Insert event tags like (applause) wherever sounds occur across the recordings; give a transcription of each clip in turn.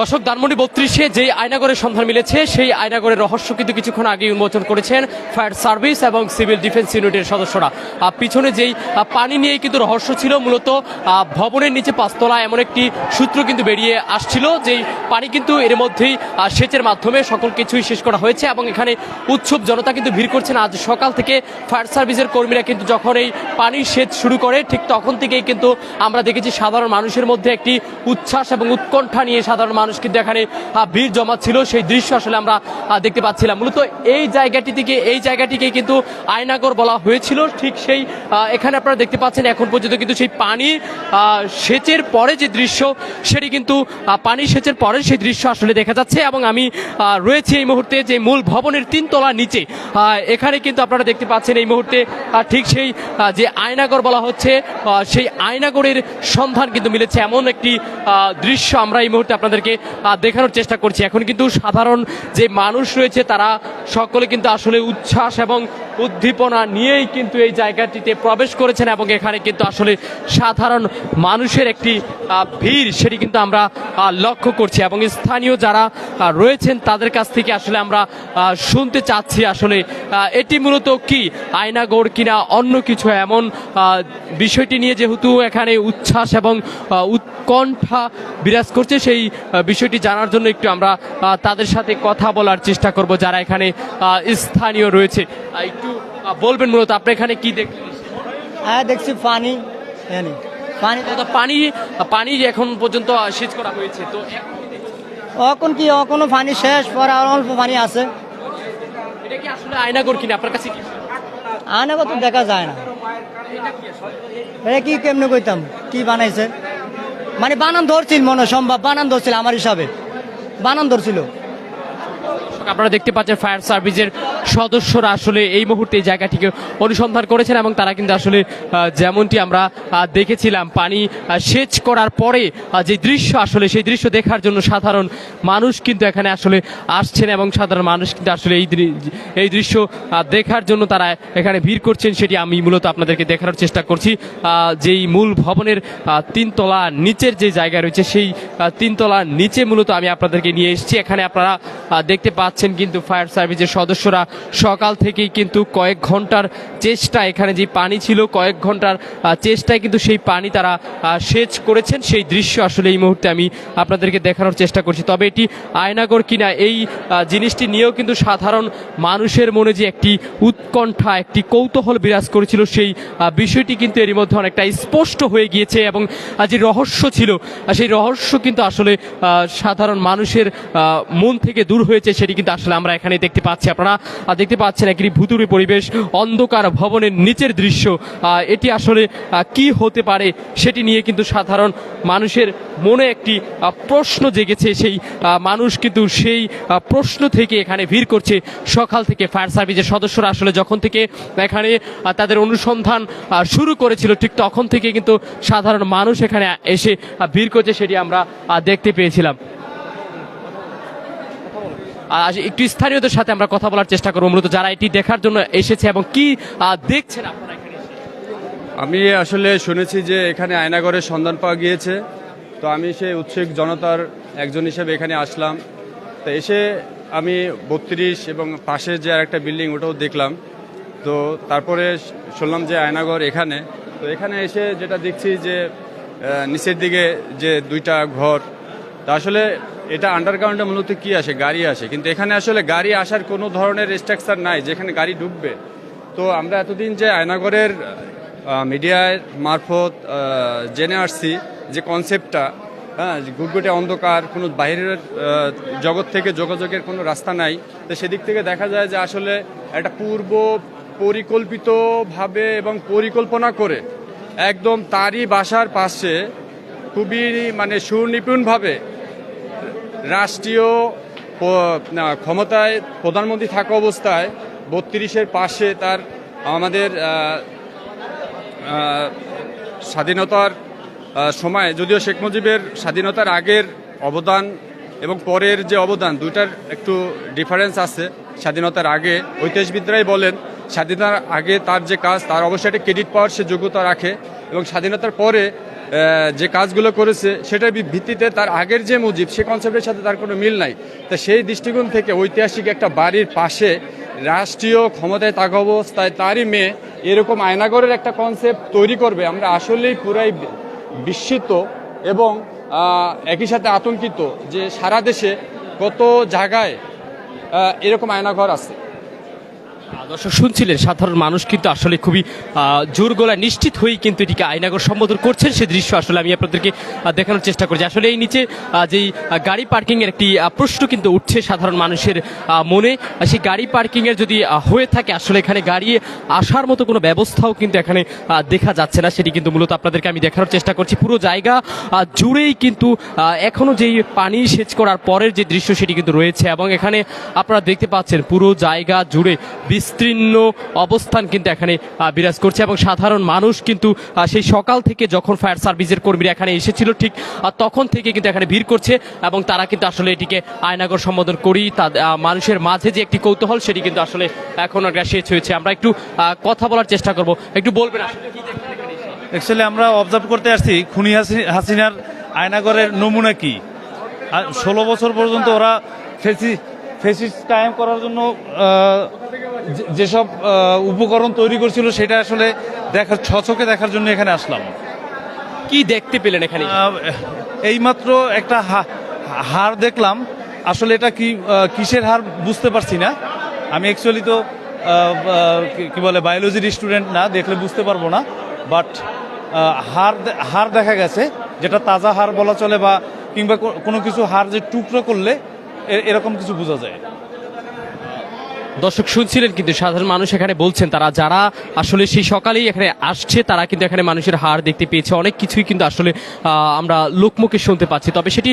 দর্শক ধানমন্ডি বত্রিশে যে আয়নাগরের সন্ধান মিলেছে, সেই আয়নাগরের রহস্য কিন্তু কিছুক্ষণ আগে উন্মোচন করেছেন ফায়ার সার্ভিস এবং সিভিল ডিফেন্স ইউনিটের সদস্যরা। পিছনে যেই পানি নিয়েই কিন্তু রহস্য ছিল মূলত ভবনের নিচে পাঁচতলা এমন একটি সূত্র কিন্তু বেরিয়ে আসছিল, যেই পানি কিন্তু এর মধ্যেই সেচের মাধ্যমে সকল কিছুই শেষ করা হয়েছে এবং এখানে উৎসব জনতা কিন্তু ভিড় করছেন। আজ সকাল থেকে ফায়ার সার্ভিসের কর্মীরা কিন্তু যখন এই পানির সেচ শুরু করে, ঠিক তখন থেকেই কিন্তু আমরা দেখেছি সাধারণ মানুষের মধ্যে একটি উচ্ছ্বাস এবং উৎকণ্ঠা নিয়ে সাধারণ মানুষ কিন্তু এখানে ভিড় জমাচ্ছিল, সেই দৃশ্য আসলে আমরা দেখতে পাচ্ছিলাম। মূলত এই জায়গাটি থেকে এই জায়গাটিকে কিন্তু আয়নাগর বলা হয়েছিল। ঠিক সেই এখানে আপনারা দেখতে পাচ্ছেন এখন পর্যন্ত কিন্তু সেই পানি সেচের পরে যে দৃশ্য, সেটি কিন্তু পানি সেচের পরে সেই দৃশ্য আসলে দেখা যাচ্ছে এবং আমি রয়েছি এই মুহূর্তে যে মূল ভবনের তিন তিনতলা নিচে। এখানে কিন্তু আপনারা দেখতে পাচ্ছেন এই মুহূর্তে ঠিক সেই যে আয়নাগর বলা হচ্ছে সেই আয়নাগরের সন্ধান কিন্তু মিলেছে। এমন একটি দৃশ্য আমরা এই মুহূর্তে আপনাদেরকে আহ, দেখানোর চেষ্টা করছি। এখন কিন্তু সাধারণ যে মানুষ রয়েছে তারা সকলে কিন্তু আসলে উচ্ছ্বাস এবং উদ্দীপনা নিয়েই কিন্তু এই জায়গাটিতে প্রবেশ করেছেন এবং এখানে কিন্তু আসলে সাধারণ মানুষের একটি ভিড় সেটি কিন্তু আমরা লক্ষ্য করছি এবং স্থানীয় যারা রয়েছেন তাদের কাছ থেকে আসলে আমরা শুনতে চাচ্ছি আসলে এটি মূলত কি? আয়নাগড় কিনা অন্য কিছু? এমন বিষয়টি নিয়ে যেহেতু এখানে উচ্ছ্বাস এবং উৎকণ্ঠা বিরাজ করছে সেই বিষয়টি জানার জন্য একটু আমরা তাদের সাথে কথা বলার চেষ্টা করব যারা এখানে স্থানীয় রয়েছে। একটু বলবেন মূলত আপনি এখানে কি দেখলেন? হ্যাঁ দেখছি পানি পানি পানি পানি এখন পর্যন্ত সেচ করা হয়েছে তো এখন কি দেখছেন? এখন কি এখনও পানি শেষ পরে আর অল্প পানি আছে। এটা কি আসলে আয়নাগর কিনা? আপনার কাছে কি? আনে কত দেখা যায় না। এটা কি কেমনে কইতাম? কি বানাইছে? মানে বানান ধরছিল মনে সম্ভব বানান ধরছিল আমার হিসাবে। বানান ধরছিল। আপনারা দেখতে পাচ্ছেন ফায়ার সার্ভিসের সদস্যরা আসলে এই মুহূর্তে এই জায়গাটিকে অনুসন্ধান করেছেন এবং তারা কিন্তু আসলে যেমনটি আমরা দেখেছিলাম, পানি সেচ করার পরে যে দৃশ্য আসলে, সেই দৃশ্য দেখার জন্য সাধারণ মানুষ কিন্তু এখানে আসলে আসছেন এবং সাধারণ মানুষ কিন্তু আসলে এই এই দৃশ্য দেখার জন্য তারা এখানে ভিড় করছেন, সেটি আমি মূলত আপনাদেরকে দেখানোর চেষ্টা করছি। যেই মূল ভবনের তিনতলা নিচের যে জায়গা রয়েছে, সেই তিনতলা নিচে মূলত আমি আপনাদেরকে নিয়ে এসেছি। এখানে আপনারা দেখতে পাচ্ছেন কিন্তু ফায়ার সার্ভিসের সদস্যরা। সকাল থেকেই কিন্তু কয়েক ঘণ্টার চেষ্টা এখানে যে পানি ছিল, কয়েক ঘণ্টার চেষ্টায় কিন্তু সেই পানি তারা সেচ করেছেন। সেই দৃশ্য আসলে এই মুহূর্তে আমি আপনাদেরকে দেখানোর চেষ্টা করছি। তবে এটি আয়নাগর কিনা এই জিনিসটি নিয়েও কিন্তু সাধারণ মানুষের মনে যে একটি উৎকণ্ঠা, একটি কৌতূহল বিরাজ করেছিল, সেই বিষয়টি কিন্তু এরই মধ্যে অনেকটা স্পষ্ট হয়ে গিয়েছে এবং যে রহস্য ছিল সেই রহস্য কিন্তু আসলে সাধারণ মানুষের মন থেকে দূর হয়েছে, সেটি কিন্তু আসলে আমরা এখানে দেখতে পাচ্ছি আপনারা দেখতে পাচ্ছেন একটি ভুতুরি পরিবেশ, অন্ধকার ভবনের নিচের দৃশ্য এটি আসলে কি হতে পারে সেটি নিয়ে কিন্তু সাধারণ মানুষের মনে একটি প্রশ্ন জেগেছে। সেই মানুষ কিন্তু সেই প্রশ্ন থেকে এখানে ভিড় করছে। সকাল থেকে ফায়ার সার্ভিসের সদস্যরা আসলে যখন থেকে এখানে তাদের অনুসন্ধান শুরু করেছিল, ঠিক তখন থেকে কিন্তু সাধারণ মানুষ এখানে এসে ভিড় করছে, সেটি আমরা দেখতে পেয়েছিলাম। একটু স্থানীয়দের সাথে আমরা কথা বলার চেষ্টা করব। মূলত যারা এটি দেখার জন্য এসেছে এবং কি দেখছেন আপনারা আমি আসলে শুনেছি যে এখানে আয়নাগরের সন্ধান পাওয়া গিয়েছে। তো আমি সেই উৎসুক জনতার একজন হিসেবে এখানে আসলাম। তো এসে আমি বত্রিশ এবং পাশে যে একটা বিল্ডিং, ওটাও দেখলাম। তো তারপরে শুনলাম যে আয়নাগর এখানে। তো এখানে এসে যেটা দেখছি যে নিচের দিকে যে দুইটা ঘর, তা আসলে এটা আন্ডারগ্রাউন্ডে মূলত কি আসে? গাড়ি আসে। কিন্তু এখানে আসলে গাড়ি আসার কোনো ধরনের স্ট্রাকচার নাই, যেখানে গাড়ি ঢুকবে তো আমরা এতদিন যে আয়নাগরের মিডিয়ার মারফত জেনে আসছি যে কনসেপ্টটা হ্যাঁ গুটগুটে অন্ধকার, কোনো বাইরের জগৎ থেকে যোগাযোগের কোনো রাস্তা নাই। তো সেদিক থেকে দেখা যায় যে আসলে একটা পূর্ব পরিকল্পিতভাবে এবং পরিকল্পনা করে একদম তারই বাসার পাশে খুবই মানে সুনিপুণভাবে রাষ্ট্রীয় ক্ষমতায় প্রধানমন্ত্রী থাকা অবস্থায় বত্রিশের পাশে তার, আমাদের স্বাধীনতার সময়, যদিও শেখ মুজিবের স্বাধীনতার আগের অবদান এবং পরের যে অবদান, দুইটার একটু ডিফারেন্স আছে, স্বাধীনতার আগে। ঐতিহাসবিদরাই বলেন, স্বাধীনতার আগে তার যে কাজ, তার অবশ্যই একটা ক্রেডিট পাওয়ার সে যোগ্যতা রাখে এবং স্বাধীনতার পরে যে কাজগুলো করেছে, সেটার ভিত্তিতে তার আগের যে মুজিব, সে কনসেপ্টের সাথে তার কোনো মিল নাই। তা সেই দৃষ্টিকোণ থেকে ঐতিহাসিক একটা বাড়ির পাশে রাষ্ট্রীয় ক্ষমতায় থাকা অবস্থায় তারই মেয়ে এরকম আয়নাগরের একটা কনসেপ্ট তৈরি করবে। আমরা আসলেই পুরাই বিস্মিত এবং একই সাথে আতঙ্কিত যে সারা দেশে কত জায়গায় এরকম আয়নাঘর আছে। দর্শক শুনছিলেন, সাধারণ মানুষ কিন্তু আসলে খুবই জোর গলায় নিশ্চিত হয়েই কিন্তু এটিকে আইনাগর সম্বোধন করছেন। সেই দৃশ্য আসলে আমি আপনাদেরকে দেখানোর চেষ্টা করছি। আসলে এই নিচে যেই গাড়ি পার্কিংয়ের একটি প্রশ্ন কিন্তু উঠছে সাধারণ মানুষের মনে। সেই গাড়ি পার্কিংয়ের যদি হয়ে থাকে, আসলে এখানে গাড়ি আসার মতো কোনো ব্যবস্থাও কিন্তু এখানে দেখা যাচ্ছে না। সেটি কিন্তু মূলত আপনাদেরকে আমি দেখানোর চেষ্টা করছি। পুরো জায়গা জুড়েই কিন্তু এখনও যেই পানি সেচ করার পরের যে দৃশ্য সেটি কিন্তু রয়েছে। এবং এখানে আপনারা দেখতে পাচ্ছেন পুরো জায়গা জুড়ে বিস্তীর্ণ অবস্থান কিন্তু এখানে বিরাজ করছে এবং সাধারণ মানুষ কিন্তু সেই সকাল থেকে যখন ফায়ার সার্ভিসের কর্মীরা এখানে এসেছিল ঠিক তখন থেকে কিন্তু এখানে ভিড় করছে এবং তারা কিন্তু আসলে এটিকে আয়নাগর সম্বোধন করি মানুষের মাঝে যে একটি কৌতূহল সেটি কিন্তু আসলে এখন আর শেষ হয়েছে। আমরা একটু কথা বলার চেষ্টা করব। একটু বলবেন? অ্যাকচুয়ালি আমরা অবজার্ভ করতে আসছি, খুনি হাসি- হাসিনার আয়নাগরের নমুনা কি? ষোলো বছর পর্যন্ত ওরা ফেসি ফেসিস কায়েম করার জন্য যেসব উপকরণ তৈরি করছিল সেটা আসলে দেখার ছচকে দেখার জন্য এখানে আসলাম। কি দেখতে পেলেন এখানে? এইমাত্র একটা হার দেখলাম। আসলে এটা কি কিসের হার বুঝতে পারছি না। আমি অ্যাকচুয়ালি তো কি- বলে বায়োলজির স্টুডেন্ট না দেখলে বুঝতে পারব না। বাট হার হার দেখা গেছে যেটা তাজা হার বলা চলে বা কিংবা কোনো কিছু হার যে টুকরো করলে এরকম কিছু বোঝা যায়। দর্শক শুনছিলেন কিন্তু সাধারণ মানুষ এখানে বলছেন তারা যারা আসলে সেই সকালেই এখানে আসছে তারা কিন্তু এখানে মানুষের হার দেখতে পেয়েছে। অনেক কিছুই কিন্তু আসলে আমরা লোকমুখে শুনতে পাচ্ছি। তবে সেটি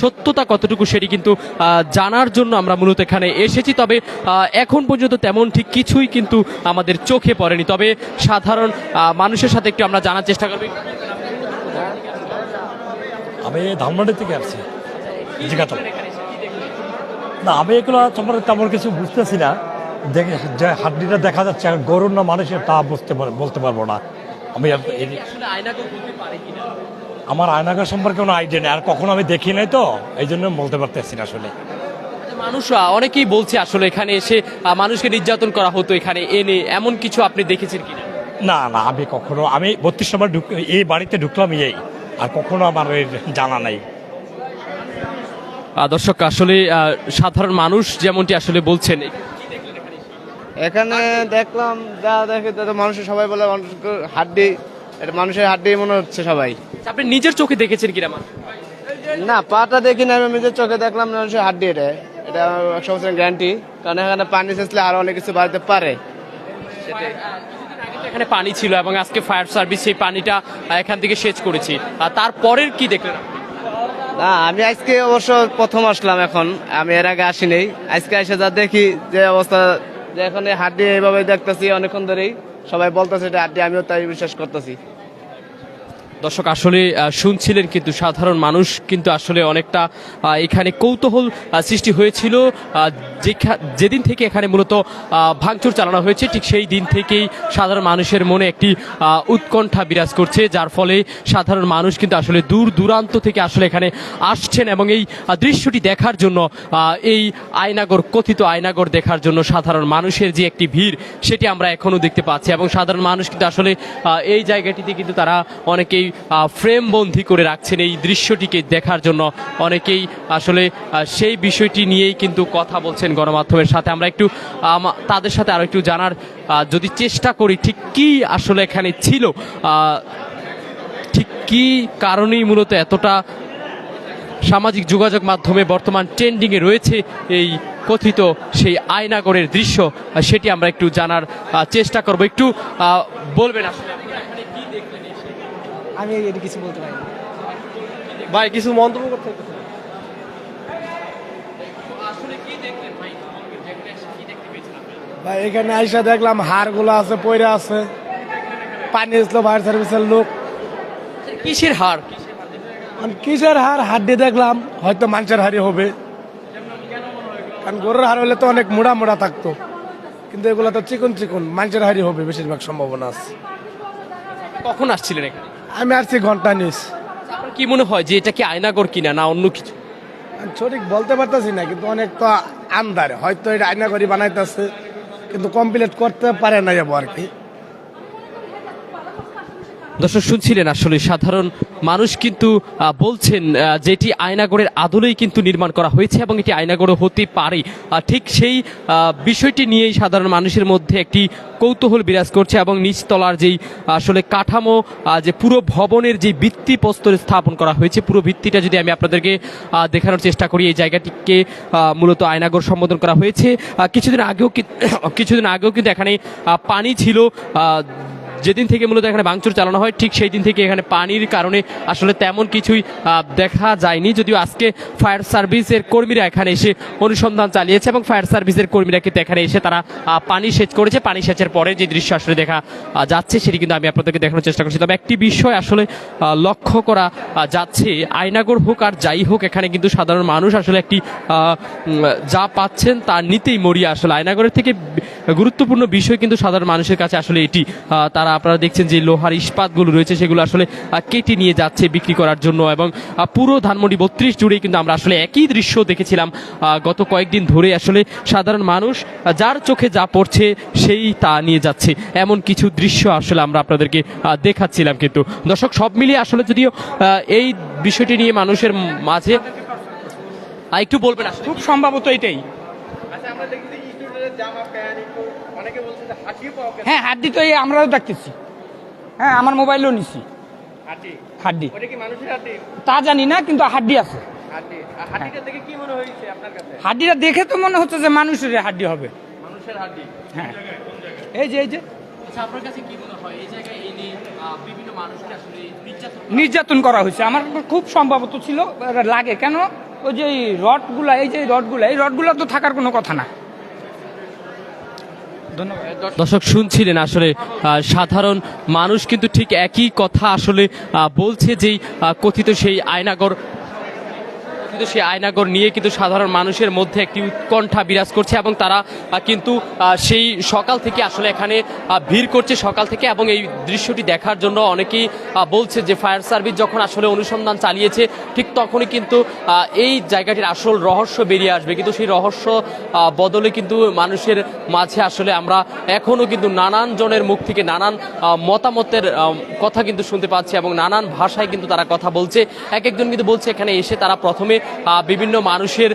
সত্যতা কতটুকু সেটি কিন্তু জানার জন্য আমরা মূলত এখানে এসেছি। তবে এখন পর্যন্ত তেমন ঠিক কিছুই কিন্তু আমাদের চোখে পড়েনি। তবে সাধারণ মানুষের সাথে একটু আমরা জানার চেষ্টা করব। আমি ধানমন্ডি থেকে আসছি। জিজ্ঞাসা না আমি এগুলো সম্পর্কে তেমন কিছু বুঝতেছি না। দেখে যে হাড্ডিটা দেখা যাচ্ছে গরুর না মানুষের তা বুঝতে পার- বলতে পারব না। আমি আয়নাগর আমার আয়নাঘর সম্পর্কে কোনো আইডিয়া নেই আর কখনো আমি দেখি নাই তো এই জন্য বলতে পারতেছি না আসলে। মানুষ অনেকেই বলছে আসলে এখানে এসে মানুষকে নির্যাতন করা হতো এখানে এনে এমন কিছু আপনি দেখেছেন কিনা না? না আমি কখনো আমি বত্রিশ নম্বর ঢুক এই বাড়িতে ঢুকলাম এই আর কখনো আমার জানা নাই। দর্শক আসলে সাধারণ মানুষ যেমনটি আসলে বলছেন এখানে দেখলাম যা দেখে তা তো মানুষের সবাই বলে মানুষের হাড্ডি এটা মানুষের হাড্ডি মনে হচ্ছে সবাই। আপনি নিজের চোখে দেখেছেন কিনা? না পাটা দেখি না আমি নিজের চোখে দেখলাম মানুষের হাড্ডি এটা। এটা একশো বছরের গ্যারান্টি কারণ এখানে পানি সেচলে আরও অনেক কিছু বাড়তে পারে। এখানে পানি ছিল এবং আজকে ফায়ার সার্ভিস সেই পানিটা এখান থেকে সেচ করেছি। আর তারপরের কি দেখলেন? আমি আজকে অবশ্য প্রথম আসলাম এখন। আমি এর আগে আসিনি। আজকে এসে যা দেখি যে অবস্থা, যে এখন হাড্ডি এইভাবে দেখতেছি অনেকক্ষণ ধরেই। সবাই বলতেছে এটা হাড্ডি, আমিও তাই বিশ্বাস করতেছি। দর্শক আসলে শুনছিলেন কিন্তু সাধারণ মানুষ কিন্তু আসলে অনেকটা এখানে কৌতূহল সৃষ্টি হয়েছিল। যেদিন থেকে এখানে মূলত ভাঙচুর চালানো হয়েছে, ঠিক সেই দিন থেকেই সাধারণ মানুষের মনে একটি উৎকণ্ঠা বিরাজ করছে, যার ফলে সাধারণ মানুষ কিন্তু আসলে দূর দূরান্ত থেকে আসলে এখানে আসছেন এবং এই দৃশ্যটি দেখার জন্য এই আয়নাগর, কথিত আয়নাগর দেখার জন্য সাধারণ মানুষের যে একটি ভিড়, সেটি আমরা এখনও দেখতে পাচ্ছি এবং সাধারণ মানুষ কিন্তু আসলে এই জায়গাটিতে কিন্তু তারা অনেকেই ফ্রেম বন্দি করে রাখছেন এই দৃশ্যটিকে দেখার জন্য। অনেকেই আসলে সেই বিষয়টি নিয়েই কিন্তু কথা বলছেন গণমাধ্যমের সাথে। আমরা একটু তাদের সাথে আরও একটু জানার যদি চেষ্টা করি ঠিক কি আসলে এখানে ছিল? ঠিক কি কারণেই মূলত এতটা সামাজিক যোগাযোগ মাধ্যমে বর্তমান ট্রেন্ডিংয়ে রয়েছে এই কথিত সেই আয়নাগরের দৃশ্য? সেটি আমরা একটু জানার চেষ্টা করব। একটু বলবেন? আমি কিছু বলতে পারি না। ভাই কিছু মন্তব্য করতে আসলে কি দেখলেন ভাই যেখানে এসে কি দেখতে পেয়েছেন আপনি? ভাই এখানে আইসা দেখলাম হাড়গুলো আছে পয়রা আছে। পানি এসলো ফায়ার সার্ভিসের লোক। কিসের হার আমি কিসের হাড়? হাড্ডি দেখলাম হয়তো মানুষের হাড়ি হবে। কারণ গরুর হাড় হলে তো অনেক মোড়া মোড়া থাকতো। কিন্তু এগুলো তো চিকন চিকন মানুষের হাড়ি হবে বেশিরভাগ সম্ভাবনা আছে। কখন আসছিলেন এখানে? আমি আসছি ঘণ্টা আপনার কি মনে হয় যে এটা কি আয়নাগর কিনা না অন্য কিছু? সঠিক বলতে পারতেছি না কিন্তু অনেক তো আন্দারে হয়তো এটা আয়না করি বানাইতেছে। কিন্তু কমপ্লিট করতে পারে না যাব আর কি। দর্শক শুনছিলেন আসলে সাধারণ মানুষ কিন্তু বলছেন আহ, যে এটি আয়নাগরের আদলেই কিন্তু নির্মাণ করা হয়েছে এবং এটি আয়নাগরও হতে পারে। ঠিক সেই বিষয়টি নিয়েই সাধারণ মানুষের মধ্যে একটি কৌতূহল বিরাজ করছে এবং নিচতলার যেই আসলে কাঠামো যে পুরো ভবনের যে ভিত্তি প্রস্তর স্থাপন করা হয়েছে পুরো ভিত্তিটা যদি আমি আপনাদেরকে দেখানোর চেষ্টা করি এই জায়গাটিকে মূলত আয়নাগর সম্বোধন করা হয়েছে। কিছুদিন আগেও (coughs) কিছুদিন আগেও কিন্তু এখানে পানি ছিল। যেদিন থেকে মূলত এখানে ভাঙচুর চালানো হয়, ঠিক সেই দিন থেকে এখানে পানির কারণে আসলে তেমন কিছুই দেখা যায়নি। যদিও আজকে ফায়ার সার্ভিসের কর্মীরা এখানে এসে অনুসন্ধান চালিয়েছে এবং ফায়ার সার্ভিসের কর্মীরা কিন্তু এখানে এসে তারা পানি সেচ করেছে। পানি সেচের পরে যে দৃশ্য আসলে দেখা যাচ্ছে সেটি কিন্তু আমি আপনাদেরকে দেখানোর চেষ্টা করছি। তবে একটি বিষয় আসলে লক্ষ্য করা যাচ্ছে, আয়নাগর হোক আর যাই হোক, এখানে কিন্তু সাধারণ মানুষ আসলে একটি যা পাচ্ছেন তা নিতেই মরিয়া। আসলে আয়নাগরের থেকে গুরুত্বপূর্ণ বিষয় কিন্তু সাধারণ মানুষের কাছে আসলে এটি তারা আপনারা দেখছেন যে লোহার ইস্পাতগুলো রয়েছে সেগুলো আসলে কেটে নিয়ে যাচ্ছে বিক্রি করার জন্য এবং পুরো ধানমন্ডি বত্রিশ জুড়ে কিন্তু আমরা আসলে একই দৃশ্য দেখেছিলাম গত কয়েকদিন ধরে আসলে সাধারণ মানুষ যার চোখে যা পড়ছে সেই তা নিয়ে যাচ্ছে। এমন কিছু দৃশ্য আসলে আমরা আপনাদেরকে দেখাচ্ছিলাম কিন্তু। দর্শক সব মিলিয়ে আসলে যদিও এই বিষয়টি নিয়ে মানুষের মাঝে একটু বলবেন খুব সম্ভবত এটাই। হ্যাঁ হাড্ডি তো এই আমরাও দেখতেছি। হ্যাঁ আমার মোবাইলও নিছি। হাড্ডি তা জানি না কিন্তু হাড্ডি আছে। হাড্ডিটা দেখে তো মনে হচ্ছে যে মানুষের হাড্ডি হবে। হ্যাঁ। এই যে এই যে। আচ্ছা আপনার কাছে কি মনে হয়? এই জায়গায় এনে বিভিন্ন মানুষকে আসলে নির্যাতন করা হয়েছে। আমার খুব সম্ভবত ছিল লাগে। কেন? ওই যে এই রডগুলা এই যে রডগুলা এই রডগুলা তো থাকার কোনো কথা না। দর্শক, শুনছিলেন আসলে সাধারণ মানুষ কিন্তু ঠিক একই কথা আসলে বলছে যেই কথিত সেই আয়নাগর কিন্তু সেই আয়নাগর নিয়ে কিন্তু সাধারণ মানুষের মধ্যে একটি উৎকণ্ঠা বিরাজ করছে এবং তারা কিন্তু সেই সকাল থেকে আসলে এখানে ভিড় করছে সকাল থেকে এবং এই দৃশ্যটি দেখার জন্য অনেকেই বলছে যে ফায়ার সার্ভিস যখন আসলে অনুসন্ধান চালিয়েছে, ঠিক তখনই কিন্তু এই জায়গাটির আসল রহস্য বেরিয়ে আসবে। কিন্তু সেই রহস্য বদলে কিন্তু মানুষের মাঝে আসলে আমরা এখনও কিন্তু নানান জনের মুখ থেকে নানান মতামতের কথা কিন্তু শুনতে পাচ্ছি এবং নানান ভাষায় কিন্তু তারা কথা বলছে। এক একজন কিন্তু বলছে এখানে এসে তারা প্রথমে বিভিন্ন মানুষের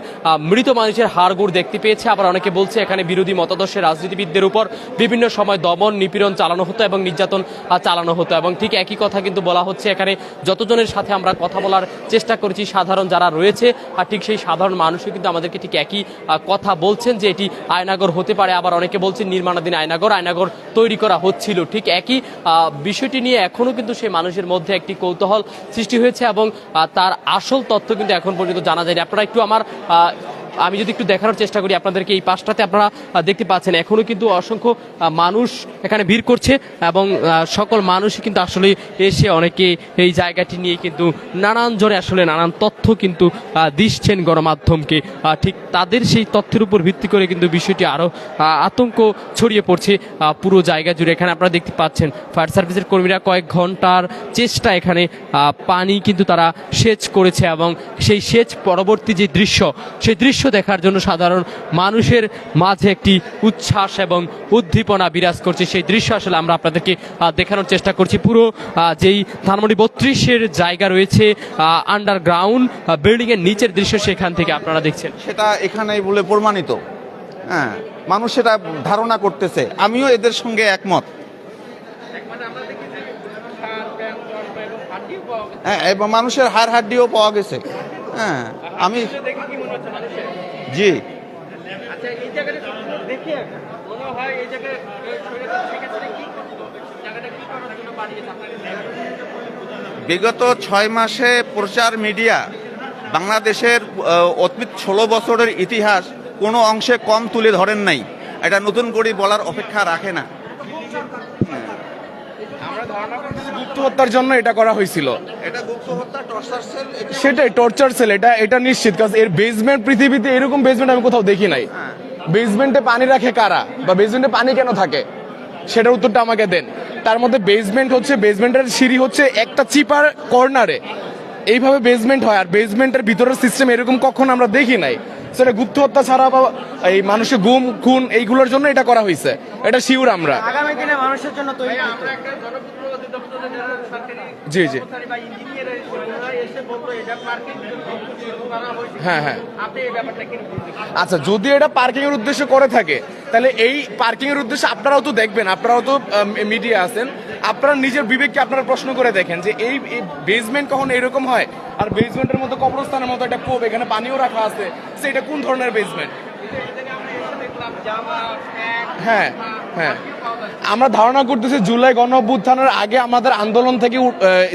মৃত মানুষের হাড়গোড় দেখতে পেয়েছে। আবার অনেকে বলছে এখানে বিরোধী মতাদর্শের রাজনীতিবিদদের উপর বিভিন্ন সময় দমন, নিপীড়ন চালানো হতো এবং নির্যাতন চালানো হতো এবং ঠিক একই কথা কিন্তু বলা হচ্ছে এখানে যতজনের সাথে আমরা কথা বলার চেষ্টা করেছি, সাধারণ যারা রয়েছে, আর ঠিক সেই সাধারণ মানুষও কিন্তু আমাদেরকে ঠিক একই কথা বলছেন যে এটি আয়নাগর হতে পারে। আবার অনেকে বলছেন নির্মাণাধীন আয়নাগর আয়নাগর তৈরি করা হচ্ছিল। ঠিক একই বিষয়টি নিয়ে এখনও কিন্তু সেই মানুষের মধ্যে একটি কৌতূহল সৃষ্টি হয়েছে এবং তার আসল তথ্য কিন্তু এখন পর্যন্ত জানা যায়নি আপনারা একটু আমার আমি যদি একটু দেখানোর চেষ্টা করি আপনাদেরকে এই পাশটাতে আপনারা দেখতে পাচ্ছেন। এখনও কিন্তু অসংখ্য মানুষ এখানে ভিড় করছে এবং সকল মানুষই কিন্তু আসলে এসে অনেকে এই জায়গাটি নিয়ে কিন্তু নানান জোরে আসলে নানান তথ্য কিন্তু দিচ্ছেন গণমাধ্যমকে। ঠিক তাদের সেই তথ্যের উপর ভিত্তি করে কিন্তু বিষয়টি আরও আতঙ্ক ছড়িয়ে পড়ছে পুরো জায়গা জুড়ে। এখানে আপনারা দেখতে পাচ্ছেন, ফায়ার সার্ভিসের কর্মীরা কয়েক ঘণ্টার চেষ্টা এখানে পানি কিন্তু তারা সেচ করেছে এবং সেই সেচ পরবর্তী যে দৃশ্য, সেই দৃশ্য দেখার জন্য সাধারণ মানুষের মাঝে একটি উচ্ছ্বাস এবং উদ্দীপনা বিরাজ করছে। সেই দৃশ্য আসলে আমরা আপনাদেরকে দেখানোর চেষ্টা করছি। পুরো যেই ধানমন্ডি বত্রিশের জায়গা রয়েছে আন্ডারগ্রাউন্ড বিল্ডিং এর নিচের দৃশ্য সেখান থেকে আপনারা দেখছেন। সেটা এখানেই বলে প্রমাণিত। হ্যাঁ মানুষ সেটা ধারণা করতেছে। আমিও এদের সঙ্গে একমত। হ্যাঁ এবং মানুষের হাড় হাড্ডিও পাওয়া গেছে। হ্যাঁ আমি জি। বিগত ছয় মাসে প্রচার মিডিয়া বাংলাদেশের অতীত ষোলো বছরের ইতিহাস কোনো অংশে কম তুলে ধরেন নাই। এটা নতুন করে বলার অপেক্ষা রাখে না। গুপ্ত হত্যার জন্য এটা করা হয়েছিল। এটা গুপ্ত হত্যা টর্চার সেল সেটাই টর্চার সেল এটা এটা নিশ্চিত কারণ এর বেসমেন্ট পৃথিবীতে এরকম বেসমেন্ট আমি কোথাও দেখি নাই। বেসমেন্টে পানি রাখে কারা? বা বেসমেন্টে পানি কেন থাকে? সেটার উত্তরটা আমাকে দেন। তার মধ্যে বেসমেন্ট হচ্ছে বেসমেন্টের সিঁড়ি হচ্ছে একটা চিপার কর্নারে এইভাবে বেসমেন্ট হয় আর বেসমেন্টের ভিতরের সিস্টেম এরকম কখন আমরা দেখি নাই। সেটা গুপ্ত হত্যা ছাড়া বা এই মানুষের গুম খুন এইগুলোর জন্য এটা করা হয়েছে। এটা শিওর আমরা। আগামী দিনে মানুষের জন্য তৈরি জি জি। হ্যাঁ হ্যাঁ। আচ্ছা যদি এটা পার্কিং এর উদ্দেশ্যে করে থাকে তাহলে এই পার্কিং এর উদ্দেশ্যে আপনারাও তো দেখবেন আপনারাও তো মিডিয়া আছেন আপনারা নিজের বিবেককে আপনারা প্রশ্ন করে দেখেন যে এই বেসমেন্ট কখন এরকম হয়? আর বেসমেন্টের মতো কবরস্থানের মতো একটা কোপ এখানে পানিও রাখা আছে সেটা কোন ধরনের বেসমেন্ট হ্যাঁ হ্যাঁ। আমরা ধারণা করতেছি জুলাই গণ আগে আমাদের আন্দোলন থেকে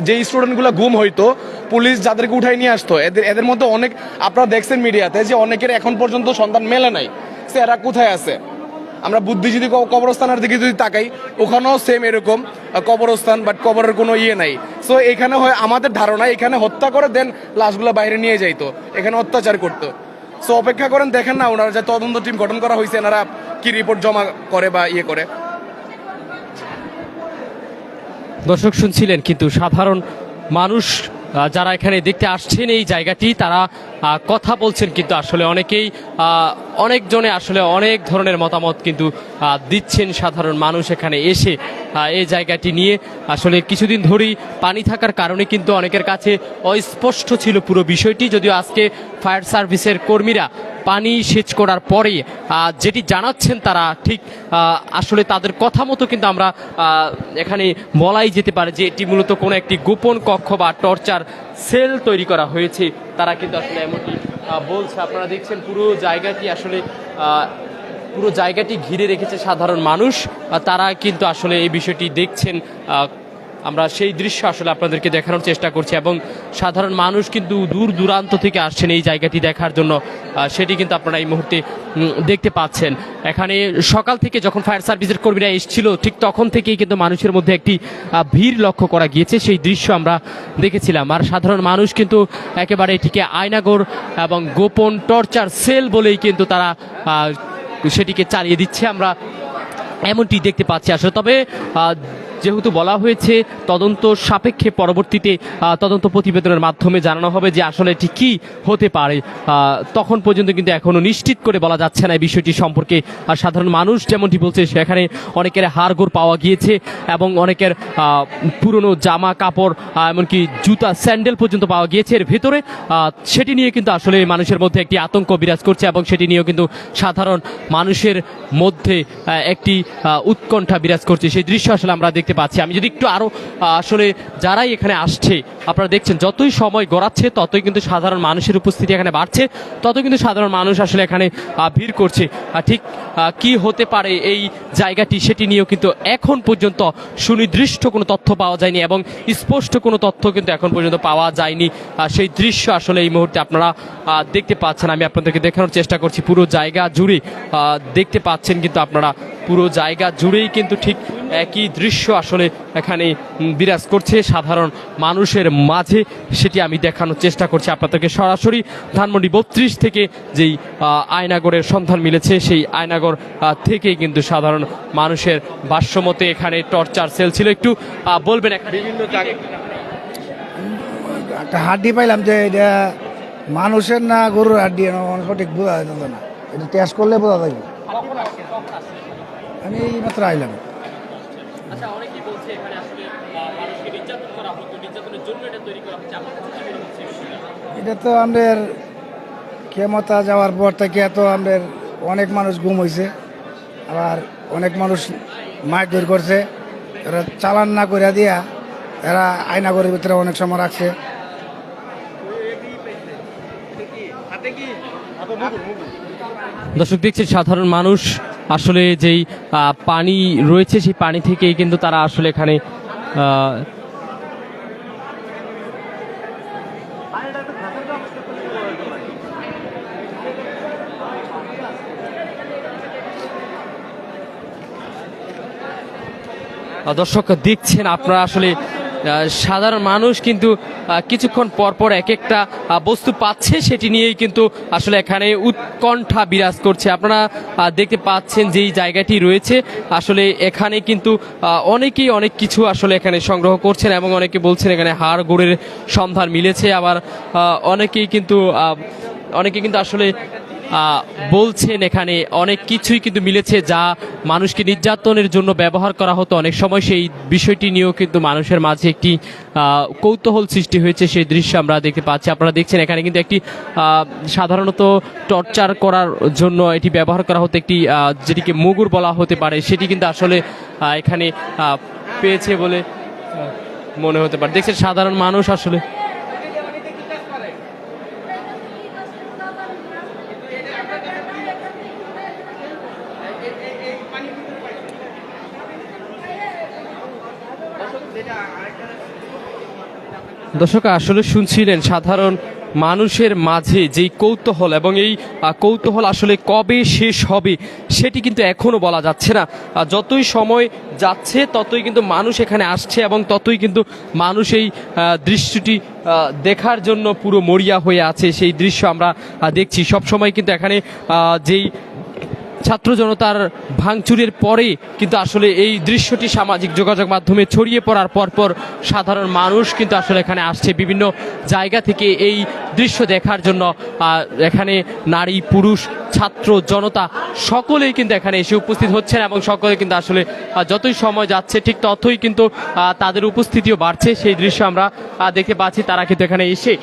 যে স্টুডেন্টগুলো গুম হইতো, পুলিশ যাদেরকে উঠাই নিয়ে আসতো, এদের এদের মধ্যে অনেক আপনারা দেখছেন মিডিয়াতে যে অনেকের এখন পর্যন্ত সন্ধান মেলে নাই। সে এরা কোথায় আছে? আমরা বুদ্ধিজীবী কবরস্থানের দিকে যদি তাকাই, ওখানেও সেম এরকম কবরস্থান বাট কবরের কোনো ইয়ে নাই। সো এখানে হয় আমাদের ধারণা, এখানে হত্যা করে দেন লাশগুলো বাইরে নিয়ে যাইতো, এখানে অত্যাচার করতো। সো অপেক্ষা করেন, দেখেন না ওনারা যে তদন্ত টিম গঠন করা হয়েছে, এনারা কি রিপোর্ট জমা করে বা ইয়ে করে। দর্শক শুনছিলেন, কিন্তু সাধারণ মানুষ যারা এখানে দেখতে আসছেন, এই জায়গাটি, তারা কথা বলছেন কিন্তু আসলে অনেকেই অনেকজনে আসলে অনেক ধরনের মতামত কিন্তু দিচ্ছেন সাধারণ মানুষ এখানে এসে এই জায়গাটি নিয়ে। আসলে কিছুদিন ধরেই পানি থাকার কারণে কিন্তু অনেকের কাছে অস্পষ্ট ছিল পুরো বিষয়টি। যদিও আজকে ফায়ার সার্ভিসের কর্মীরা পানি সেচ করার পরে যেটি জানাচ্ছেন তারা, ঠিক আসলে তাদের কথা মতো কিন্তু আমরা এখানে বলাই যেতে পারে যে এটি মূলত কোনো একটি গোপন কক্ষ বা টর্চার সেল তৈরি করা হয়েছে। তারা কিন্তু আসলে এমনটি বলছে। আপনারা দেখছেন পুরো জায়গাটি আসলে পুরো জায়গাটি ঘিরে রেখেছে সাধারণ মানুষ। তারা কিন্তু আসলে এই বিষয়টি দেখছেন আমরা সেই দৃশ্য আসলে আপনাদেরকে দেখানোর চেষ্টা করছি এবং সাধারণ মানুষ কিন্তু দূর দূরান্ত থেকে আসছেন এই জায়গাটি দেখার জন্য সেটি কিন্তু আপনারা এই মুহূর্তে দেখতে পাচ্ছেন। এখানে সকাল থেকে যখন ফায়ার সার্ভিসের কর্মীরা এসেছিল, ঠিক তখন থেকেই কিন্তু মানুষের মধ্যে একটি ভিড় লক্ষ্য করা গিয়েছে। সেই দৃশ্য আমরা দেখেছিলাম। আর সাধারণ মানুষ কিন্তু একেবারে এটিকে আয়নাগর এবং গোপন টর্চার সেল বলেই কিন্তু তারা সেটিকে চালিয়ে দিচ্ছে। আমরা এমনটি দেখতে পাচ্ছি আসলে। তবে যেহেতু বলা হয়েছে তদন্ত সাপেক্ষে পরবর্তীতে তদন্ত প্রতিবেদনের মাধ্যমে জানানো হবে যে আসলে এটি কি হতে পারে। তখন পর্যন্ত কিন্তু এখনও নিশ্চিত করে বলা যাচ্ছে না এই বিষয়টি সম্পর্কে। আর সাধারণ মানুষ যেমনটি বলছে, সেখানে অনেকের হাড়গোড় পাওয়া গিয়েছে এবং অনেকের পুরনো জামা কাপড় এমনকি জুতা, স্যান্ডেল পর্যন্ত পাওয়া গিয়েছে। এর ভেতরে সেটি নিয়ে কিন্তু আসলে মানুষের মধ্যে একটি আতঙ্ক বিরাজ করছে এবং সেটি নিয়েও কিন্তু সাধারণ মানুষের মধ্যে একটি উৎকণ্ঠা বিরাজ করছে। সেই দৃশ্য আসলে আমরা দেখতে পাচ্ছি। আমি যদি একটু আরও আসলে যারাই এখানে আসছে আপনারা দেখছেন, যতই সময় গড়াচ্ছে, ততই কিন্তু সাধারণ মানুষের উপস্থিতি এখানে বাড়ছে তত কিন্তু সাধারণ মানুষ আসলে এখানে ভিড় করছে। ঠিক কি হতে পারে এই জায়গাটি, সেটি নিয়েও কিন্তু এখন পর্যন্ত সুনির্দিষ্ট কোনো তথ্য পাওয়া যায়নি এবং স্পষ্ট কোনো তথ্য কিন্তু এখন পর্যন্ত পাওয়া যায়নি। সেই দৃশ্য আসলে এই মুহূর্তে আপনারা দেখতে পাচ্ছেন। আমি আপনাদেরকে দেখানোর চেষ্টা করছি, পুরো জায়গা জুড়ে দেখতে পাচ্ছেন কিন্তু আপনারা পুরো জায়গা জুড়েই কিন্তু ঠিক একই দৃশ্য আসলে এখানে বিরাজ করছে। সাধারণ মানুষের মাঝে সেটি আমি দেখানোর চেষ্টা করছি আপনাদেরকে সরাসরি ধানমন্ডি বত্রিশ থেকে যেই আয়নাগরের সন্ধান মিলেছে সেই আয়নাগর থেকেই কিন্তু সাধারণ মানুষের ভাষ্যমতে এখানে টর্চার সেল ছিল। একটু বলবেন বিভিন্ন একটা হাড্ডি পাইলাম যে এটা মানুষের না গরুর হাড্ডি সঠিক বোঝা যেত না। এটা টেস্ট করলে বোঝা যাবে আমি এই মাত্র আইলাম। আচ্ছা অনেকেই বলছে এখানে এটা তো আমাদের ক্ষমতা যাওয়ার পর থেকে তো আমাদের অনেক মানুষ গুম হয়েছে আবার অনেক মানুষ মারধর করছে। এরা চালান না করে দিয়া এরা আয়নাগরের ভিতরে অনেক সময় রাখছে। দর্শক দেখছেন সাধারণ মানুষ আসলে যেই পানি রয়েছে সেই পানি থেকেই কিন্তু তারা আসলে এখানে দর্শক দেখছেন আপনারা আসলে সাধারণ মানুষ কিন্তু কিছুক্ষণ পর পর এক একটা বস্তু পাচ্ছে, সেটি নিয়েই কিন্তু আসলে এখানে উৎকণ্ঠা বিরাজ করছে। আপনারা দেখতে পাচ্ছেন যেই জায়গাটি রয়েছে, আসলে এখানে কিন্তু অনেকেই অনেক কিছু আসলে এখানে সংগ্রহ করছেন এবং অনেকে বলছেন এখানে হাড় গোড়ের সন্ধান মিলেছে। আবার অনেকেই কিন্তু অনেকে কিন্তু আসলে বলছেন এখানে অনেক কিছুই কিন্তু মিলেছে যা মানুষকে নির্যাতনের জন্য ব্যবহার করা হতো। অনেক সময় সেই বিষয়টি নিয়েও কিন্তু মানুষের মাঝে একটি কৌতূহল সৃষ্টি হয়েছে। সেই দৃশ্য আমরা দেখতে পাচ্ছি। আপনারা দেখছেন এখানে কিন্তু একটি সাধারণত টর্চার করার জন্য এটি ব্যবহার করা হতো। একটি যেটিকে মুগুর বলা হতে পারে। সেটি কিন্তু আসলে এখানে পেয়েছে বলে মনে হতে পারে। দেখছেন সাধারণ মানুষ আসলে দর্শক, আসলে শুনছিলেন সাধারণ মানুষের মাঝে যেই কৌতূহল এবং এই কৌতূহল আসলে কবে শেষ হবে সেটি কিন্তু এখনও বলা যাচ্ছে না। যতই সময় যাচ্ছে, ততই কিন্তু মানুষ এখানে আসছে এবং ততই কিন্তু মানুষ এই দৃশ্যটি দেখার জন্য পুরো মরিয়া হয়ে আছে। সেই দৃশ্য আমরা দেখছি। সব সময় কিন্তু এখানে যেই ছাত্র জনতার ভাঙচুরের পরে কিন্তু আসলে এই দৃশ্যটি সামাজিক যোগাযোগ মাধ্যমে ছড়িয়ে পড়ার পরপর সাধারণ মানুষ কিন্তু আসলে এখানে আসছে। বিভিন্ন জায়গা থেকে এই দৃশ্য দেখার জন্য এখানে নারী, পুরুষ, ছাত্র, জনতা সকলেই কিন্তু এখানে এসে উপস্থিত হচ্ছেন এবং সকলে কিন্তু আসলে যতই সময় যাচ্ছে ঠিক ততই কিন্তু তাদের উপস্থিতিও বাড়ছে। সেই দৃশ্য আমরা দেখতে পাচ্ছি। তারা কিন্তু এখানে এসে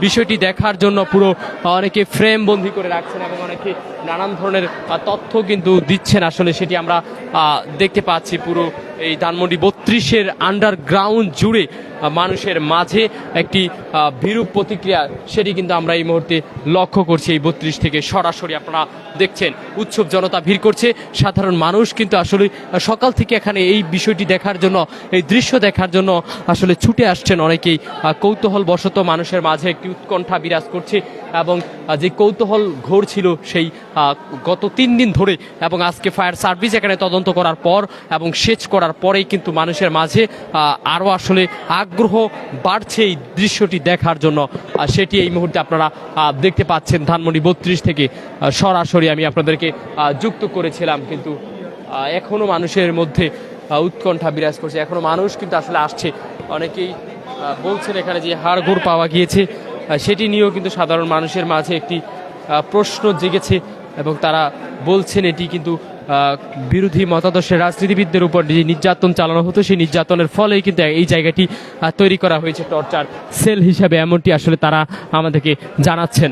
বিষয়টি দেখার জন্য পুরো অনেকে ফ্রেম বন্দি করে রাখছেন এবং অনেকে নানান ধরনের তথ্য কিন্তু দিচ্ছেন। আসলে সেটি আমরা দেখতে পাচ্ছি পুরো এই ধানমন্ডি বত্রিশের আন্ডারগ্রাউন্ড জুড়ে মানুষের মাঝে একটি বিরূপ প্রতিক্রিয়া, সেটি কিন্তু আমরা এই মুহূর্তে লক্ষ্য করছি এই বত্রিশ থেকে। সরাসরি আপনারা দেখছেন, উৎসব জনতা ভিড় করছে, সাধারণ মানুষ কিন্তু আসলে সকাল থেকে এখানে এই বিষয়টি দেখার জন্য, এই দৃশ্য দেখার জন্য আসলে ছুটে আসছেন অনেকেই। কৌতূহল বশত মানুষের মাঝে একটি উৎকণ্ঠা বিরাজ করছে এবং যে কৌতূহল ঘোর ছিল সেই গত তিন দিন ধরে এবং আজকে ফায়ার সার্ভিস এখানে তদন্ত করার পর এবং সেচ করার পরেই কিন্তু মানুষের মাঝে আরও আসলে আগ্রহ বাড়ছে এই দৃশ্যটি দেখার জন্য। সেটি এই মুহূর্তে আপনারা দেখতে পাচ্ছেন ধানমন্ডি বত্রিশ থেকে সরাসরি আমি আপনাদেরকে যুক্ত করেছিলাম কিন্তু এখনও মানুষের মধ্যে উৎকণ্ঠা বিরাজ করছে। এখনও মানুষ কিন্তু আসলে আসছে। অনেকেই বলছেন এখানে যে হাড়গোড় পাওয়া গিয়েছে। সেটি নিয়েও কিন্তু সাধারণ মানুষের মাঝে একটি প্রশ্ন জেগেছে এবং তারা বলছেন এটি কিন্তু বিরোধী মতাদর্শের রাজনীতিবিদদের উপর যে নির্যাতন চালানো হতো, সেই নির্যাতনের ফলেই কিন্তু এই জায়গাটি তৈরি করা হয়েছে টর্চার সেল হিসাবে, এমনটি আসলে তারা আমাদেরকে জানাচ্ছেন।